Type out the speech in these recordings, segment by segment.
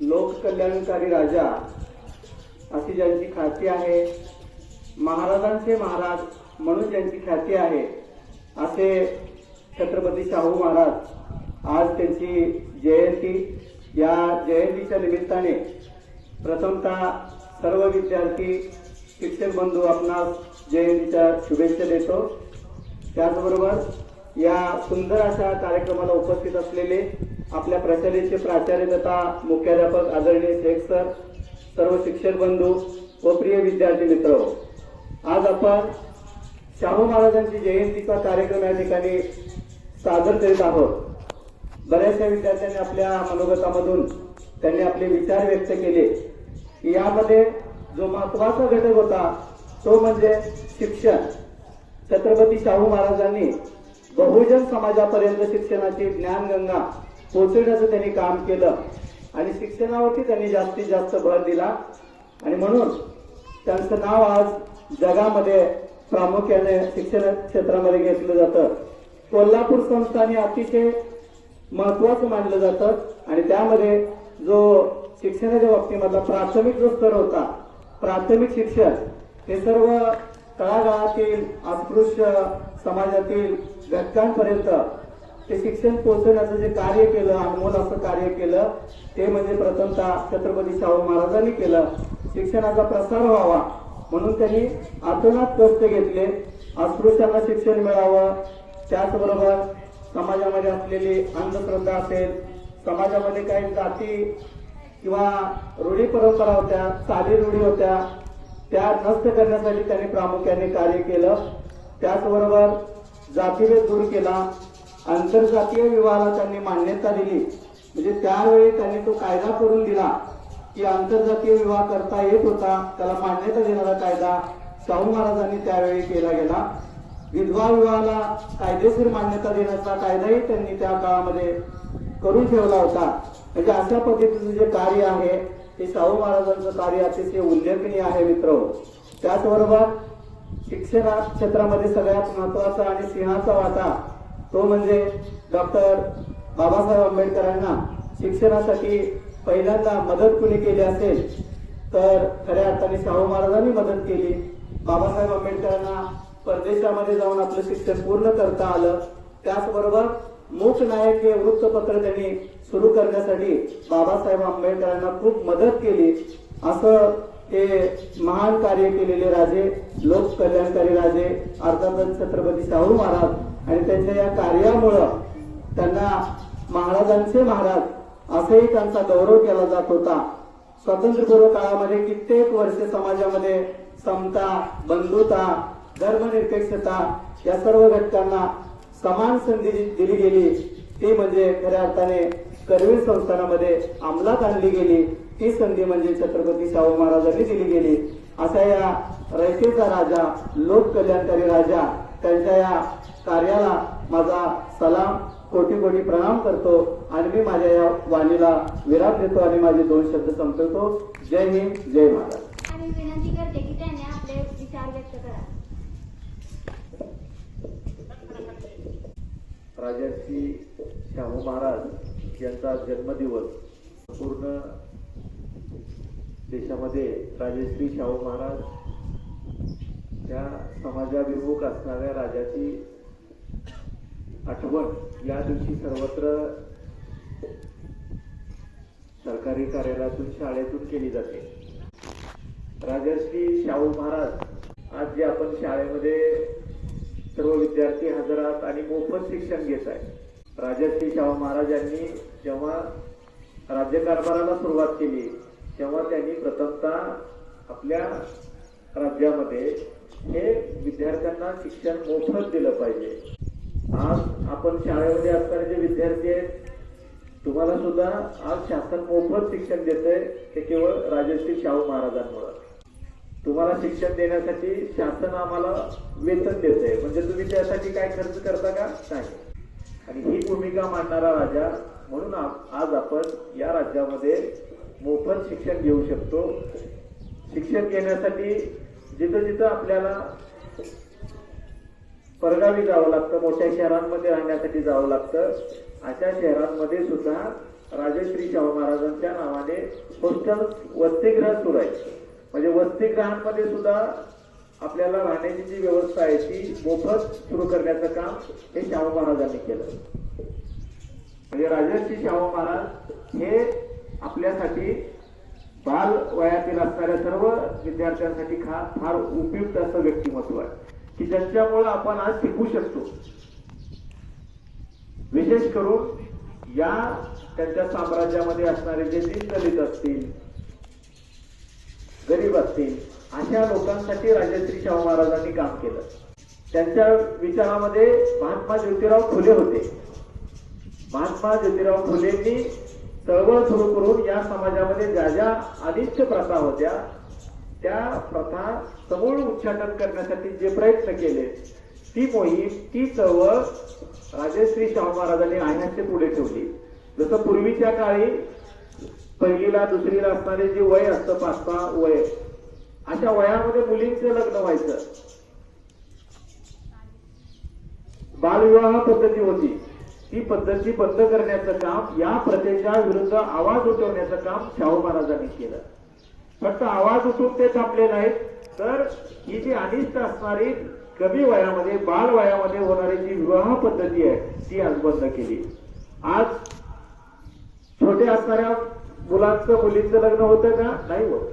लोककल्याणकारी राजा अशी ज्यांची ख्याती आहे महाराजांचे महाराज म्हणून ज्यांची ख्याती आहे असे छत्रपती शाहू महाराज आज त्यांची जयंती या जयंतीच्या निमित्ताने प्रथमतः सर्व विद्यार्थी शिक्षक बंधू आपणास जयंतीच्या शुभेच्छा देतो. त्याचबरोबर या सुंदर अशा कार्यक्रमाला उपस्थित असलेले आपल्या प्राचार्याचे प्राचार्य तथा मुख्याध्यापक आदरणीय शेख सर सर्व शिक्षक बंधू व प्रिय विद्यार्थी मित्र. आज आपण शाहू महाराजांची जयंतीचा कार्यक्रम या ठिकाणी सादर करीत आहोत. बऱ्याचशा विद्यार्थ्यांनी आपल्या मनोगतामधून त्यांनी आपले विचार व्यक्त केले की यामध्ये जो महत्त्वाचा घटक होता तो म्हणजे शिक्षण. छत्रपती शाहू महाराजांनी बहुजन समाजापर्यंत शिक्षणाची ज्ञानगंगा पोचवण्याचं त्यांनी काम केलं आणि शिक्षणावरती त्यांनी जास्तीत जास्त भर दिला. आणि म्हणून त्यांचं नाव आज जगामध्ये प्रामुख्याने शिक्षण क्षेत्रामध्ये घेतलं जातं. कोल्हापूर संस्थाने अतिशय महत्वाचं मानलं जातं. आणि त्यामध्ये जो शिक्षणाच्या बाबतीमधला प्राथमिक जो स्तर होता प्राथमिक शिक्षण हे सर्व तळागाळातील अस्पृश्य समाजातील घटकांपर्यंत ते शिक्षण पोहोचवण्याचं जे कार्य केलं अनमोल असं कार्य केलं ते म्हणजे प्रथमतः छत्रपती शाहू महाराजांनी केलं. शिक्षणाचा प्रसार व्हावा. म्हणून त्यांनी आतोनात कष्ट घेतले. अस्पृश्यांना शिक्षण मिळावं. त्याचबरोबर समाजामध्ये असलेली अंधश्रद्धा असेल समाजामध्ये काही जाती किंवा रूढी परंपरा होत्या चाली रूढी होत्या त्या नष्ट करण्यासाठी त्यांनी प्रामुख्याने कार्य केलं. त्याचबरोबर जातीभेद दूर केला. आंतरजातीय विवाहाला त्यांनी मान्यता दिली. म्हणजे त्यावेळी त्यांनी तो कायदा करून दिला की आंतरजातीय विवाह करता येत होता. त्याला मान्यता देणारा कायदा शाहू महाराजांनी त्यावेळी केला गेला. विधवा विवाहाला कायदेशीर मान्यता देण्याचा कायदाही त्यांनी त्या काळामध्ये करून ठेवला होता. म्हणजे अशा पद्धतीचं जे कार्य आहे ते शाहू महाराजांचं कार्य अतिशय उल्लेखनीय आहे मित्र. त्याचबरोबर शिक्षणा क्षेत्रामध्ये सगळ्यात महत्त्वाचा आणि सिंहाचा वाटा तो म्हणजे डॉक्टर बाबासाहेब आंबेडकरांना शिक्षणासाठी पहिल्यांदा मदत कुणी केली असेल तर खऱ्या अर्थाने शाहू महाराजांनी मदत केली. बाबासाहेब आंबेडकरांना परदेशामध्ये जाऊन आपलं शिक्षण पूर्ण करता आलं. त्याचबरोबर मूक नायक हे वृत्तपत्र त्यांनी सुरू करण्यासाठी बाबासाहेब आंबेडकरांना खूप मदत केली. असं ते महान कार्य केलेले राजे लोक कल्याणकारी राजे अर्थातच छत्रपती शाहू महाराज आणि त्यांच्या या कार्यामुळं त्यांना महाराजांचे महाराज असेही त्यांचा गौरव केला जात होता. स्वातंत्र्यपूर्व काळामध्ये कित्येक वर्षे समाजामध्ये समता बंधुता धर्मनिरपेक्षता या सर्व घटकांना समान संधी दिली गेली. ती म्हणजे खऱ्या अर्थाने करवीर संस्थानामध्ये अंमलात आणली गेली. ती संधी म्हणजे छत्रपती शाहू महाराजांनी दिली गेली. असा या रयतेचा राजा लोककल्याणकारी राजा त्यांच्या या कार्याला माझा सलाम कोटी कोटी प्रणाम करतो आणि मी माझ्या या वाणीला विराम देतो आणि माझे दोन शब्द संपवतो. जय हिंद जय महाराज आणि विनंती करते की त्याने आपले विचार व्यक्त करा. राजर्षी शाहू महाराज यांचा जन्मदिवस पूर्ण देशामध्ये राजश्री शाहू महाराज या समाजाभिमुख असणाऱ्या राजाची आठवण या दिवशी सर्वत्र सरकारी कार्यालयातून शाळेतून केली जाते. राजर्षी शाहू महाराज आज जे आपण शाळेमध्ये सर्व विद्यार्थी हजरात आणि मोफत शिक्षण घेत आहे राजर्षी शाहू महाराज यांनी जेव्हा राज्यकारभाराला सुरुवात केली तेव्हा त्यांनी प्रथमतः आपल्या राज्यामध्ये हे विद्यार्थ्यांना शिक्षण मोफत दिलं पाहिजे. आज आपण शाळेमध्ये असणारे जे विद्यार्थी आहेत तुम्हाला सुद्धा आज शासन मोफत शिक्षण देतंय ते केवळ राजश्री शाहू महाराजांमुळे. तुम्हाला शिक्षण देण्यासाठी शासन आम्हाला वेतन देतंय. म्हणजे तुम्ही त्यासाठी काय खर्च करता का? नाही. आणि ही भूमिका मांडणारा राजा म्हणून आज आपण या राज्यामध्ये मोफत शिक्षण घेऊ शकतो. शिक्षण घेण्यासाठी जिथं जिथं आपल्याला परगावी जावं लागतं मोठ्या शहरांमध्ये राहण्यासाठी जावं लागतं. अशा शहरांमध्ये सुद्धा राजश्री शाहू महाराजांच्या नावाने हॉस्टेल वसतिगृह सुरू आहे. म्हणजे वसतिगृहांमध्ये सुद्धा आपल्याला राहण्याची जी व्यवस्था आहे ती मोफत सुरू करण्याचं काम हे शाहू महाराजांनी केलं. म्हणजे राजर्षी शाहू महाराज हे आपल्यासाठी बाल वयातील असणाऱ्या सर्व विद्यार्थ्यांसाठी खा फार उपयुक्त असं व्यक्तिमत्व आहे. की ज्यांच्यामुळं आपण आज शिकू शकतो. विशेष करून या त्यांच्या साम्राज्यामध्ये असणारे जे दीनदलित असतील गरीब असतील अशा लोकांसाठी राजश्री शाहू महाराजांनी काम केलं. त्यांच्या विचारामध्ये महात्मा ज्योतिराव फुले होते. महात्मा ज्योतिराव फुलेंनी चळवळ सुरू करून या समाजामध्ये ज्या ज्या अनिष्ट प्रथा होत्या त्या प्रथा समूळ उच्चाटन करण्यासाठी जे प्रयत्न केले ती मोहीम ती चळवळ राजश्री शाहू महाराजांनी आण्याचे पुढे ठेवली. जसं पूर्वीच्या काळी पहिलीला दुसरीला असणारे जे वय असतं पाच सहा वय अशा वयामध्ये मुलींचं लग्न व्हायचं. बालविवाह पद्धती होती. ती पद्धती बंद करण्याचं काम या प्रथेच्या विरुद्ध आवाज उठवण्याचं काम शाहू महाराजांनी केलं. फक्त आवाज उठून ते थांबले नाहीत. तर ही जी अनिष्ट असणारी कमी वयामध्ये बाल वयामध्ये होणारी जी विवाह पद्धती आहे ती आज बंद केली. आज छोटे असणाऱ्या मुलांचं मुलींचं लग्न होतं का? नाही होत.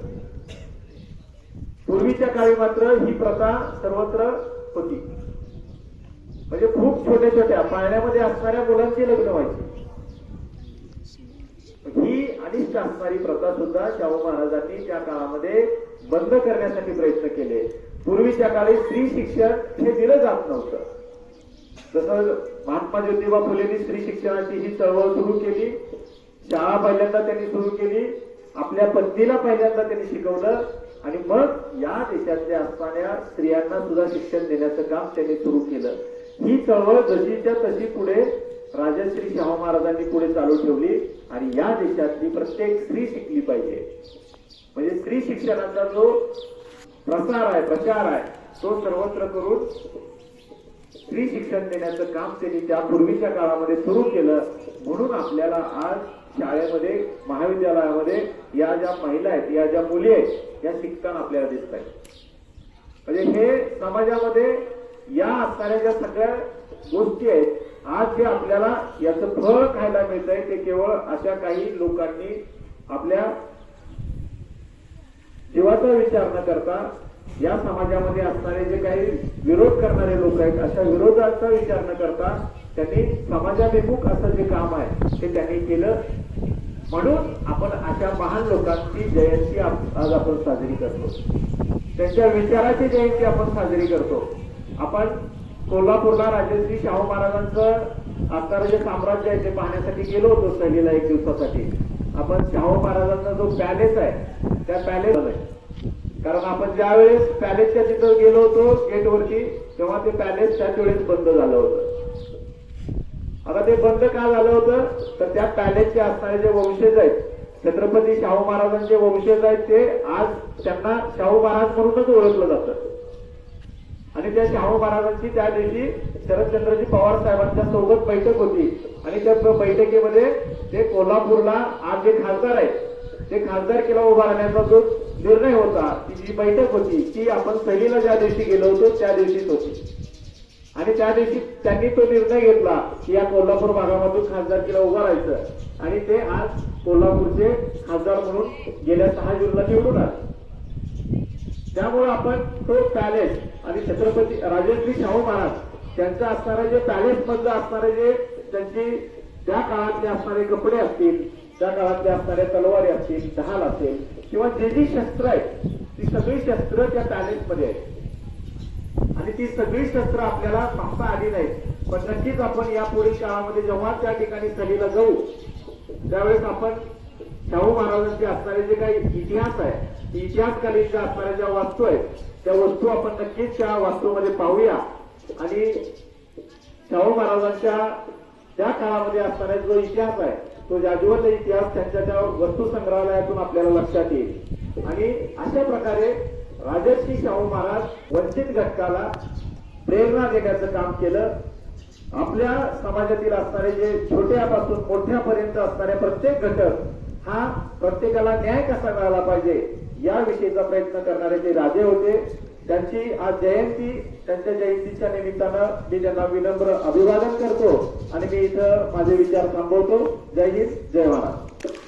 पूर्वीच्या काळी मात्र ही प्रथा सर्वत्र होती. म्हणजे खूप छोट्या छोट्या पाळण्यामध्ये असणाऱ्या मुलांची लग्न व्हायची. ही अनिष्ट असणारी प्रथा सुद्धा शाहू महाराजांनी त्या काळामध्ये बंद करण्यासाठी प्रयत्न केले. पूर्वीच्या काळी स्त्री शिक्षण हे दिलं जात नव्हतं. तसं महात्मा ज्योतिबा फुलेंनी स्त्री शिक्षणाची ही चळवळ सुरू केली. शाळा पहिल्यांदा त्यांनी सुरू केली. आपल्या पत्नीला पहिल्यांदा त्यांनी शिकवलं. आणि मग या देशातल्या असणाऱ्या स्त्रियांना सुद्धा शिक्षण देण्याचं काम त्यांनी सुरू केलं. ही चळवळ जशीच्या तशी पुढे राजश्री शाहू महाराजांनी पुढे चालू ठेवली आणि या देशातली प्रत्येक स्त्री शिकली पाहिजे. म्हणजे स्त्री शिक्षणाचा जो प्रसार आहे प्रचार आहे तो सर्वत्र करून स्त्री शिक्षण देण्याचं काम त्यांनी त्या पूर्वीच्या काळामध्ये सुरू केलं. म्हणून आपल्याला आज शाळेमध्ये महाविद्यालयामध्ये या ज्या महिला आहेत या ज्या मुली आहेत या शिकताना आपल्याला दिसत आहेत. म्हणजे हे समाजामध्ये या असणाऱ्या ज्या सगळ्या गोष्टी आहेत आज जे आपल्याला याचं फळ खायला मिळत आहे ते केवळ अशा काही लोकांनी आपल्या जीवाचा विचार न करता या समाजामध्ये असणारे जे काही विरोध करणारे लोक आहेत अशा विरोधाचा विचार न करता त्यांनी समाजाभिमुख असं जे काम आहे ते त्यांनी केलं. म्हणून आपण अशा महान लोकांची जयंती आज आपण साजरी करतो. त्यांच्या विचाराची जयंती आपण साजरी करतो. आपण कोल्हापूरला राजश्री शाहू महाराजांचं असणारं जे साम्राज्य आहे ते पाहण्यासाठी गेलो होतो सहलीला एक दिवसासाठी. आपण शाहू महाराजांचा जो पॅलेस आहे त्या पॅलेस कारण आपण ज्यावेळेस पॅलेसच्या तिथं गेलो होतो गेटवरती तेव्हा ते पॅलेस त्याच वेळेस बंद झालं होतं. आता ते बंद का झालं होतं? तर त्या पॅलेसचे असणारे जे वंशज आहेत छत्रपती शाहू महाराजांचे वंशज आहेत ते आज त्यांना शाहू महाराज म्हणूनच ओळखलं जातं. आणि त्या शाहू महाराजांची त्या दिवशी शरदचंद्रजी पवार साहेबांच्या सोबत बैठक होती. आणि त्या बैठकीमध्ये ते कोल्हापूरला आज जे खासदार आहेत. ते खासदार केला उभा राहण्याचा जो निर्णय होता ती जी बैठक होती ती आपण सहलीला ज्या दिवशी गेलो होतो त्या दिवशीच होती. आणि त्या दिवशी त्यांनी तो निर्णय घेतला की या कोल्हापूर भागामधून खासदारकीला उभा राहायचं. आणि ते आज कोल्हापूरचे खासदार म्हणून गेल्या सहा जूनला निवडून आले. त्यामुळे आपण तो पॅलेस आणि छत्रपती राजेंद्री शाहू महाराज त्यांचं असणारे जे पॅलेस मधलं असणारे जे त्यांची त्या काळातले असणारे कपडे असतील त्या काळातले असणारे तलवारी असतील ढाल असेल किंवा जे जी शस्त्र आहेत ती सगळी शस्त्र त्या पॅलेसमध्ये आहेत. आणि ती सगळी शस्त्र आपल्याला पाहता आली नाहीत. पण नक्कीच आपण या पुढील काळामध्ये जेव्हा त्या ठिकाणी सहलीला जाऊ त्यावेळेस आपण शाहू महाराजांचे असणारे जे काही इतिहास आहे ते इतिहासकालीन ज्या असणाऱ्या ज्या वास्तू आहेत त्या वस्तू आपण नक्कीच त्या वास्तूमध्ये पाहूया. आणि शाहू महाराजांच्या त्या काळामध्ये असणारा जो इतिहास आहे तो जाजवंत इतिहास त्यांच्या त्या वस्तू संग्रहालयातून आपल्याला लक्षात येईल. आणि अशा प्रकारे राजर्षी शाहू महाराज वंचित घटकाला प्रेरणा देण्याचं काम केलं. आपल्या समाजातील असणारे जे छोट्यापासून मोठ्यापर्यंत असणारे प्रत्येक घटक हा प्रत्येकाला न्याय कसा मिळाला पाहिजे या विषयीचा प्रयत्न करणारे जे राजे होते त्यांची आज जयंती त्यांच्या जयंतीच्या निमित्तानं मी त्यांना विनम्र अभिवादन करतो आणि मी इथं माझे विचार थांबवतो. जय हिंद जय महाराज